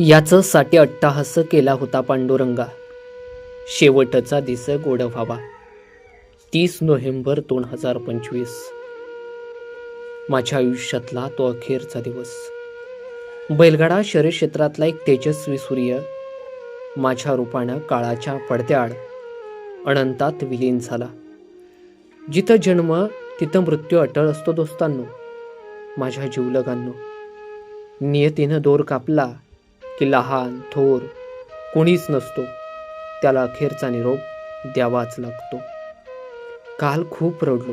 याचं साठी अट्टाहास केला होता पांडुरंगा. शेवटचा दिस गोड व्हावा. तीस नोव्हेंबर दोन हजार पंचवीस. माझ्या आयुष्यातला तो अखेरचा दिवस. बैलगाडा शरीर क्षेत्रातला एक तेजस्वी सूर्य माझ्या रूपानं काळाच्या पडद्याआड अनंतात विलीन झाला. जिथं जन्म तिथं मृत्यू अटळ असतो दोस्तांनो माझ्या जीवलगांनो. नियतीनं दोर कापला की लहान थोर कोणीच नसतो. त्याला अखेरचा निरोप द्यावाच लागतो. काल खूप रडलो.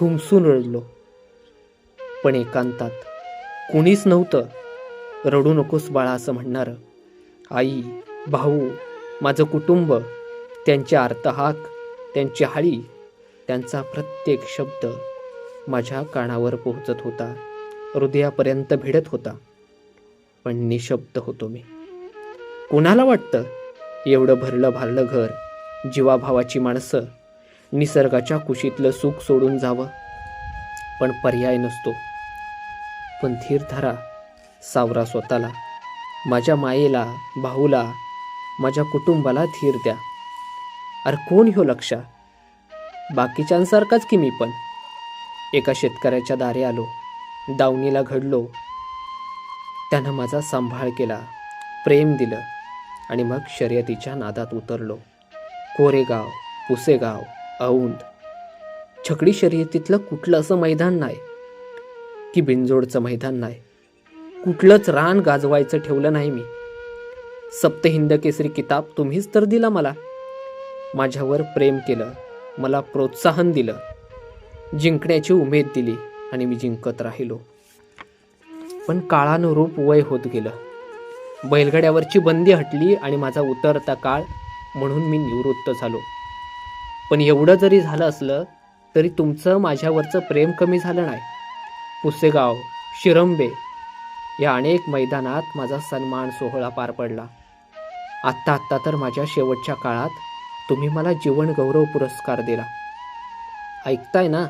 हुमसून रडलो. पण एकांतात कोणीच नव्हतं. रडू नकोस बाळा असं म्हणणारं आई भाऊ माझं कुटुंब त्यांचे आर्तहाक त्यांची हाळी त्यांचा प्रत्येक शब्द माझ्या कानावर पोहोचत होता. हृदयापर्यंत भिडत होता. पण निशब्द होतो मी. कोणाला वाटतं एवढं भरलं भारलं घर जीवाभावाची माणसं निसर्गाच्या कुशीतलं सुख सोडून जावं? पण पर्याय नसतो. पण धीर धरा सावरा स्वतःला. माझ्या मायेला भाऊला माझ्या कुटुंबाला धीर द्या. अरे कोण हो लक्षा बाकीच्यांसारखाच की मी पण? एका शेतकऱ्याच्या दारी आलो. दावणीला घडलो. त्यानं माझा सांभाळ केला प्रेम दिलं आणि मग शर्यतीच्या नादात उतरलो. कोरेगाव पुसेगाव औंध. छकडी शर्यतीतलं कुठलं असं मैदान नाही की बिनजोडचं मैदान नाही. कुठलंच रान गाजवायचं ठेवलं नाही मी. सप्तहिंद केसरी किताब तुम्हीच तर दिला मला. माझ्यावर प्रेम केलं मला प्रोत्साहन दिलं. जिंकण्याची उमेद दिली आणि मी जिंकत राहिलो. पण काळानुरूप वय होत गेलं. बैलगाड्यावरची बंदी हटली आणि माझा उतरता काळ म्हणून मी निवृत्त झालो. पण एवढं जरी झालं असलं तरी तुमचं माझ्यावरचं प्रेम कमी झालं नाही. पुसेगाव शिरंबे या अनेक मैदानात माझा सन्मान सोहळा पार पडला. आत्ता आत्ता तर माझ्या शेवटच्या काळात तुम्ही मला जीवन गौरव पुरस्कार दिला. ऐकताय ना?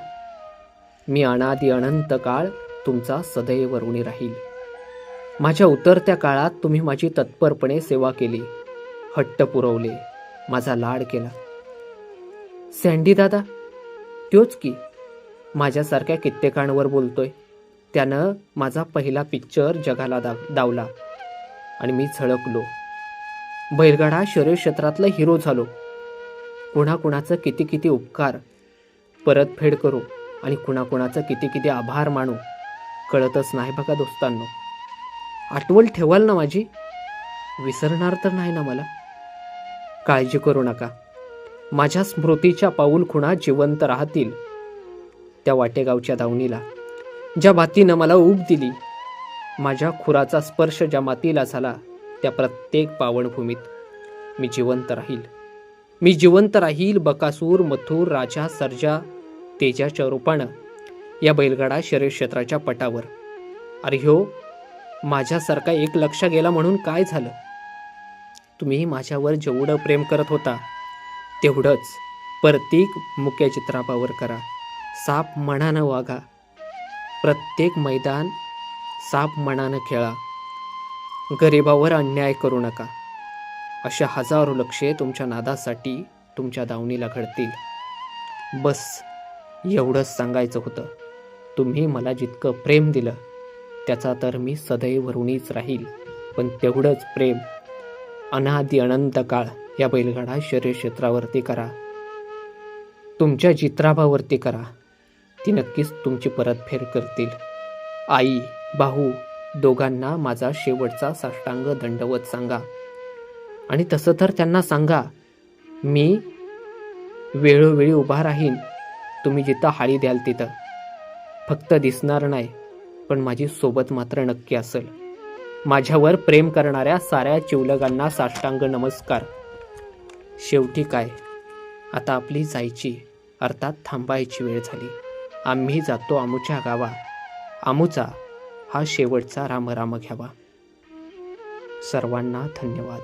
मी अनादी अनंत काळ तुमचा सदैव ऋणी राहील. माझ्या उतरत्या काळात तुम्ही माझी तत्परपणे सेवा केली. हट्ट पुरवले. माझा लाड केला. सँडी दादा त्योच की माझ्यासारख्या कित्येकांवर बोलतोय. त्यानं माझा पहिला पिक्चर जगाला दा दावला. आणि मी झळकलो. बैलगाडा शरीर क्षेत्रातला हिरो झालो. कुणाकुणाचं किती किती उपकार. परतफेड करू आणि कुणाकुणाचं किती किती आभार मानू. कळतच नाही बघा दोस्तांनो. आठवण ठेवाल ना माझी? विसरणार तर नाही ना मला? काळजी करू नका. माझ्या स्मृतीच्या पाऊल खुणा जिवंत राहतील. त्या वाटेगावच्या दावणीला ज्या मातीनं मला ऊब दिली माझ्या खुराचा स्पर्श ज्या मातीला झाला त्या प्रत्येक पावनभूमीत मी जिवंत राहील. मी जिवंत राहील बकासूर मथुर राजा सर्जा तेजाच्या रूपानं. या बैलगाडा शरीर क्षेत्राच्या पटावर. अरे ह्यो माझ्यासारखा एक लक्ष गेला म्हणून काय झालं? तुम्ही माझ्यावर जेवढं प्रेम करत होता तेवढंच प्रत्येक मुख्य चित्रापावर करा. साप मनानं वागा. प्रत्येक मैदान साप मनानं खेळा. गरिबावर अन्याय करू नका. अशा हजारो लक्षे तुमच्या नादासाठी तुमच्या दावणीला घडतील. बस एवढंच सांगायचं होतं. तुम्ही मला जितकं प्रेम दिलं त्याचा तर मी सदैव ऋणीच राहील. पण तेवढंच प्रेम. अनादि अनंत काळ या बैलगाडा शरीरक्षेत्रावरती करा. तुमच्या चित्राभावरती करा. ती नक्कीच तुमची परतफेड करतील. आई भाऊ दोघांना माझा शेवटचा साष्टांग दंडवत सांगा. आणि तसं तर त्यांना सांगा मी वेळोवेळी उभा राहीन. तुम्ही जिथं हाळी द्याल तिथं. फक्त दिसणार नाही पण माझी सोबत मात्र नक्की असेल. माझ्यावर प्रेम करणाऱ्या साऱ्या चिवलगांना साष्टांग नमस्कार. शेवटी काय? आता आपली जायची अर्थात थांबायची वेळ झाली. आम्ही जातो आमूच्या गावा. आमूचा हा शेवटचा रामराम घ्यावा. सर्वांना धन्यवाद.